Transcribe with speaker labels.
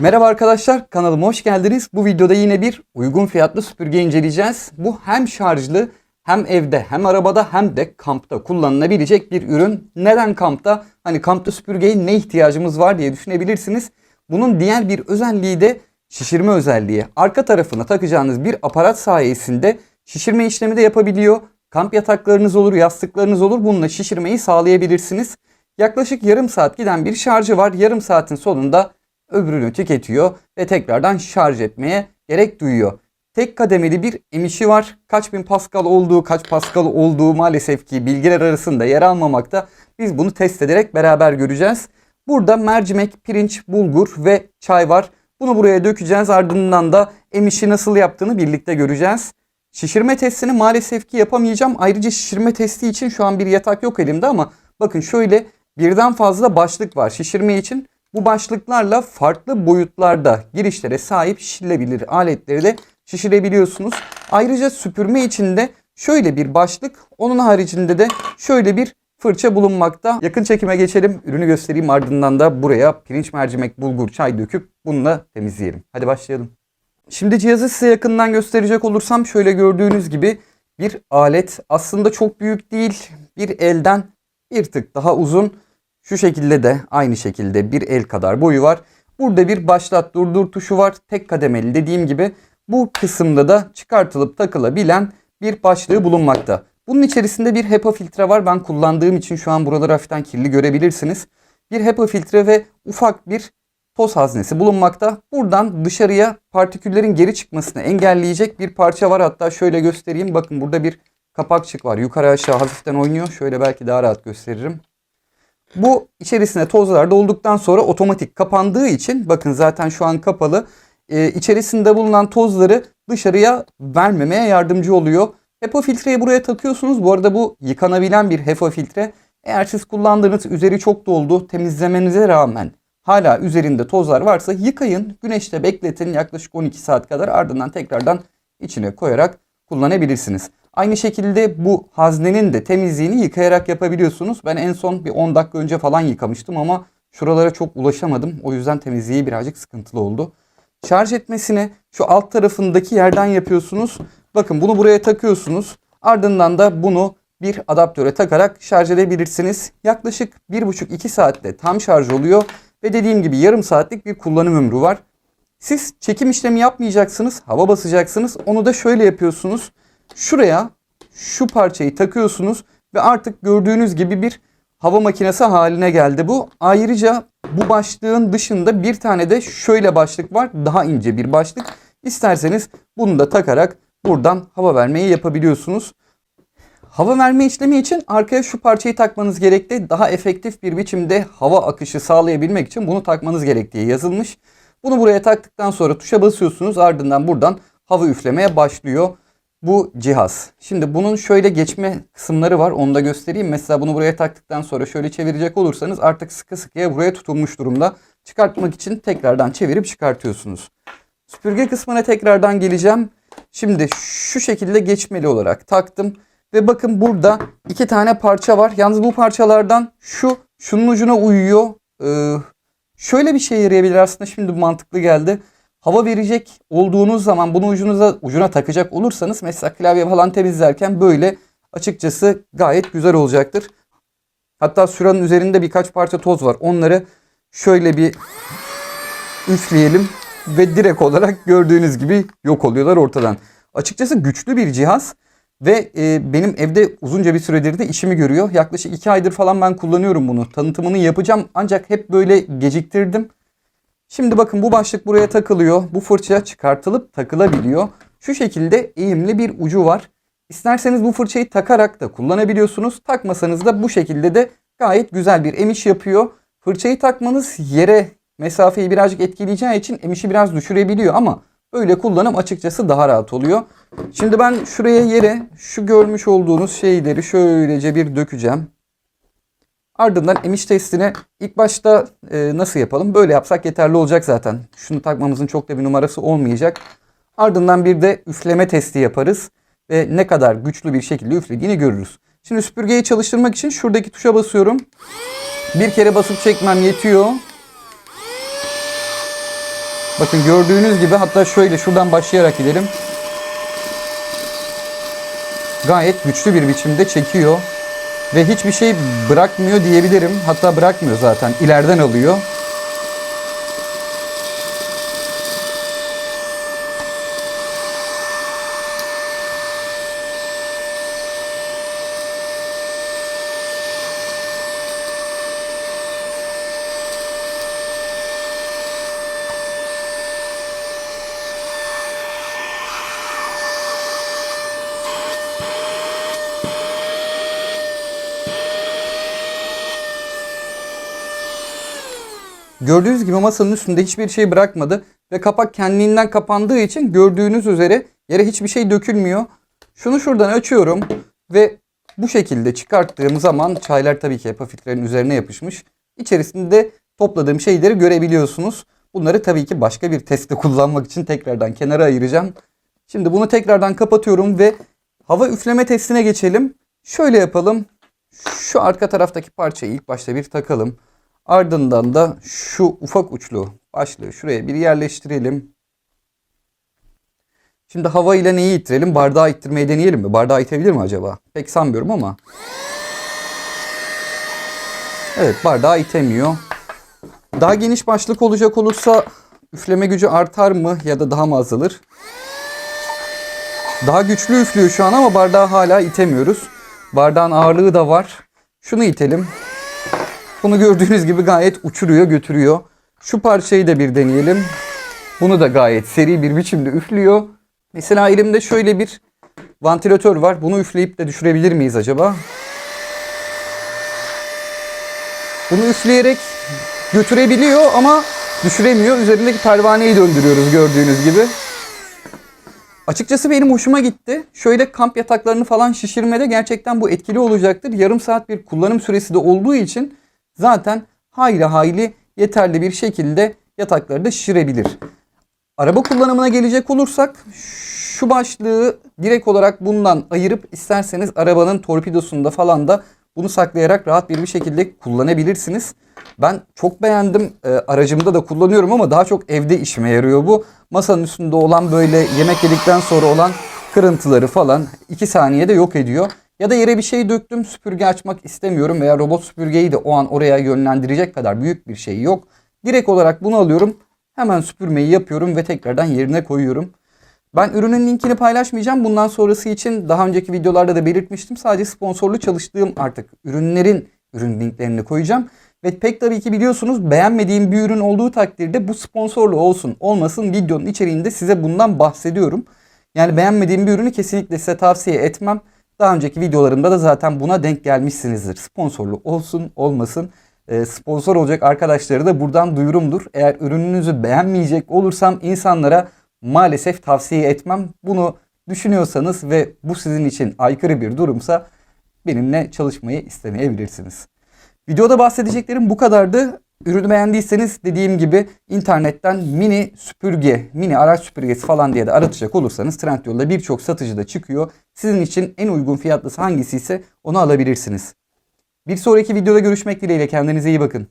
Speaker 1: Merhaba arkadaşlar kanalıma hoş geldiniz. Bu videoda yine bir uygun fiyatlı süpürge inceleyeceğiz. Bu hem şarjlı hem evde hem arabada hem de kampta kullanılabilecek bir ürün. Neden kampta? Hani kampta süpürgeye ne ihtiyacımız var diye düşünebilirsiniz. Bunun diğer bir özelliği de şişirme özelliği. Arka tarafına takacağınız bir aparat sayesinde şişirme işlemi de yapabiliyor. Kamp yataklarınız olur, yastıklarınız olur. Bununla şişirmeyi sağlayabilirsiniz. Yaklaşık yarım saat giden bir şarjı var. Yarım saatin sonunda öbürünü tüketiyor ve tekrardan şarj etmeye gerek duyuyor. Tek kademeli bir emişi var. Kaç bin Pascal olduğu, kaç Pascal olduğu maalesef ki bilgiler arasında yer almamakta. Biz bunu test ederek beraber göreceğiz. Burada mercimek, pirinç, bulgur ve çay var. Bunu buraya dökeceğiz. Ardından da emişi nasıl yaptığını birlikte göreceğiz. Şişirme testini maalesef ki yapamayacağım. Ayrıca şişirme testi için şu an bir yatak yok elimde ama bakın şöyle birden fazla başlık var şişirme için. Bu başlıklarla farklı boyutlarda girişlere sahip şişilebilir aletleri de şişirebiliyorsunuz. Ayrıca süpürme için de şöyle bir başlık, onun haricinde de şöyle bir fırça bulunmakta. Yakın çekime geçelim. Ürünü göstereyim ardından da buraya pirinç mercimek, bulgur, çay döküp bununla temizleyelim. Hadi başlayalım. Şimdi cihazı size yakından gösterecek olursam şöyle gördüğünüz gibi bir alet. Aslında çok büyük değil. Bir elden bir tık daha uzun. Şu şekilde de aynı şekilde bir el kadar boyu var. Burada bir başlat durdur tuşu var. Tek kademeli dediğim gibi bu kısımda da çıkartılıp takılabilen bir başlığı bulunmakta. Bunun içerisinde bir HEPA filtre var. Ben kullandığım için şu an buraları hafiften kirli görebilirsiniz. Bir HEPA filtre ve ufak bir toz haznesi bulunmakta. Buradan dışarıya partiküllerin geri çıkmasını engelleyecek bir parça var. Hatta şöyle göstereyim. Bakın burada bir kapakçık var. Yukarı aşağı hafiften oynuyor. Şöyle belki daha rahat gösteririm. Bu içerisine tozlar dolduktan sonra otomatik kapandığı için bakın zaten şu an kapalı. Ee, içerisinde bulunan tozları dışarıya vermemeye yardımcı oluyor. HEPA filtreyi buraya takıyorsunuz. Bu arada bu yıkanabilen bir HEPA filtre. Eğer siz kullandığınız üzeri çok doldu temizlemenize rağmen hala üzerinde tozlar varsa yıkayın. Güneşte bekletin yaklaşık 12 saat kadar ardından tekrardan içine koyarak kullanabilirsiniz. Aynı şekilde bu haznenin de temizliğini yıkayarak yapabiliyorsunuz. Ben en son bir 10 dakika önce falan yıkamıştım ama şuralara çok ulaşamadım. O yüzden temizliği birazcık sıkıntılı oldu. Şarj etmesini şu alt tarafındaki yerden yapıyorsunuz. Bakın bunu buraya takıyorsunuz. Ardından da bunu bir adaptöre takarak şarj edebilirsiniz. Yaklaşık 1,5-2 saatte tam şarj oluyor. Ve dediğim gibi yarım saatlik bir kullanım ömrü var. Siz çekim işlemi yapmayacaksınız. Hava basacaksınız. Onu da şöyle yapıyorsunuz. Şuraya şu parçayı takıyorsunuz ve artık gördüğünüz gibi bir hava makinesi haline geldi bu. Ayrıca bu başlığın dışında bir tane de şöyle başlık var. Daha ince bir başlık. İsterseniz bunu da takarak buradan hava vermeyi yapabiliyorsunuz. Hava verme işlemi için arkaya şu parçayı takmanız gerekli. Daha efektif bir biçimde hava akışı sağlayabilmek için bunu takmanız gerektiği yazılmış. Bunu buraya taktıktan sonra tuşa basıyorsunuz. Ardından buradan hava üflemeye başlıyor bu cihaz. Şimdi bunun şöyle geçme kısımları var. Onu da göstereyim. Mesela bunu buraya taktıktan sonra şöyle çevirecek olursanız artık sıkı sıkıya buraya tutulmuş durumda. Çıkartmak için tekrardan çevirip çıkartıyorsunuz. Süpürge kısmına tekrardan geleceğim. Şimdi şu şekilde geçmeli olarak taktım. Ve bakın burada iki tane parça var. Yalnız bu parçalardan şu şunun ucuna uyuyor. Ee, şöyle bir şey yarayabilir aslında. Şimdi mantıklı geldi. Hava verecek olduğunuz zaman bunu ucunuza ucuna takacak olursanız mesela klavye falan temizlerken böyle açıkçası gayet güzel olacaktır. Hatta süranın üzerinde birkaç parça toz var. Onları şöyle bir üfleyelim ve direkt olarak gördüğünüz gibi yok oluyorlar ortadan. Açıkçası güçlü bir cihaz ve e, benim evde uzunca bir süredir de işimi görüyor. Yaklaşık 2 aydır falan ben kullanıyorum bunu. Tanıtımını yapacağım ancak hep böyle geciktirdim. Şimdi bakın bu başlık buraya takılıyor. Bu fırça çıkartılıp takılabiliyor. Şu şekilde eğimli bir ucu var. İsterseniz bu fırçayı takarak da kullanabiliyorsunuz. Takmasanız da bu şekilde de gayet güzel bir emiş yapıyor. Fırçayı takmanız yere mesafeyi birazcık etkileyeceği için emişi biraz düşürebiliyor ama böyle kullanım açıkçası daha rahat oluyor. Şimdi ben şuraya yere şu görmüş olduğunuz şeyleri şöylece bir dökeceğim. Ardından emiş testini ilk başta e, nasıl yapalım? Böyle yapsak yeterli olacak zaten. Şunu takmamızın çok da bir numarası olmayacak. Ardından bir de üfleme testi yaparız. Ve ne kadar güçlü bir şekilde üflediğini görürüz. Şimdi süpürgeyi çalıştırmak için şuradaki tuşa basıyorum. Bir kere basıp çekmem yetiyor. Bakın gördüğünüz gibi hatta şöyle şuradan başlayarak gidelim. Gayet güçlü bir biçimde çekiyor. Ve hiçbir şey bırakmıyor diyebilirim. Hatta bırakmıyor zaten. İleriden alıyor. Gördüğünüz gibi masanın üstünde hiçbir şey bırakmadı ve kapak kendiliğinden kapandığı için gördüğünüz üzere yere hiçbir şey dökülmüyor. Şunu şuradan açıyorum ve bu şekilde çıkarttığım zaman çaylar tabii ki HEPA filtrenin üzerine yapışmış. İçerisinde topladığım şeyleri görebiliyorsunuz. Bunları tabii ki başka bir testte kullanmak için tekrardan kenara ayıracağım. Şimdi bunu tekrardan kapatıyorum ve hava üfleme testine geçelim. Şöyle yapalım. Şu arka taraftaki parçayı ilk başta bir takalım. Ardından da şu ufak uçlu başlığı şuraya bir yerleştirelim. Şimdi hava ile neyi ittirelim? Bardağı ittirmeyi deneyelim mi? Bardağı itebilir mi acaba? Pek sanmıyorum ama. Evet bardağı itemiyor. Daha geniş başlık olacak olursa üfleme gücü artar mı ya da daha mı azalır? Daha güçlü üflüyor şu an ama bardağı hala itemiyoruz. Bardağın ağırlığı da var. Şunu itelim. Bunu gördüğünüz gibi gayet uçuruyor, götürüyor. Şu parçayı da bir deneyelim. Bunu da gayet seri bir biçimde üflüyor. Mesela elimde şöyle bir vantilatör var. Bunu üfleyip de düşürebilir miyiz acaba? Bunu üfleyerek götürebiliyor ama düşüremiyor. Üzerindeki pervaneyi döndürüyoruz gördüğünüz gibi. Açıkçası benim hoşuma gitti. Şöyle kamp yataklarını falan şişirmede gerçekten bu etkili olacaktır. Yarım saat bir kullanım süresi de olduğu için zaten hayli hayli yeterli bir şekilde yatakları da şişirebilir. Araba kullanımına gelecek olursak şu başlığı direkt olarak bundan ayırıp isterseniz arabanın torpidosunda falan da bunu saklayarak rahat bir şekilde kullanabilirsiniz. Ben çok beğendim. E, aracımda da kullanıyorum ama daha çok evde işime yarıyor bu. Masanın üstünde olan böyle yemek yedikten sonra olan kırıntıları falan 2 saniyede yok ediyor. Ya da yere bir şey döktüm süpürge açmak istemiyorum veya robot süpürgeyi de o an oraya yönlendirecek kadar büyük bir şey yok. Direkt olarak bunu alıyorum. Hemen süpürmeyi yapıyorum ve tekrardan yerine koyuyorum. Ben ürünün linkini paylaşmayacağım. Bundan sonrası için daha önceki videolarda da belirtmiştim. Sadece sponsorlu çalıştığım artık ürünlerin ürün linklerini koyacağım. Ve pek tabii ki biliyorsunuz beğenmediğim bir ürün olduğu takdirde bu sponsorlu olsun olmasın videonun içeriğinde size bundan bahsediyorum. Yani beğenmediğim bir ürünü kesinlikle size tavsiye etmem. Daha önceki videolarımda da zaten buna denk gelmişsinizdir. Sponsorlu olsun olmasın e, sponsor olacak arkadaşları da buradan duyurumdur. Eğer ürününüzü beğenmeyecek olursam insanlara maalesef tavsiye etmem. Bunu düşünüyorsanız ve bu sizin için aykırı bir durumsa benimle çalışmayı istemeyebilirsiniz. Videoda bahsedeceklerim bu kadardı. Ürünü beğendiyseniz dediğim gibi internetten mini süpürge, mini araç süpürgesi falan diye de aratacak olursanız Trendyol'da birçok satıcıda çıkıyor. Sizin için en uygun fiyatlısı hangisi ise onu alabilirsiniz. Bir sonraki videoda görüşmek dileğiyle kendinize iyi bakın.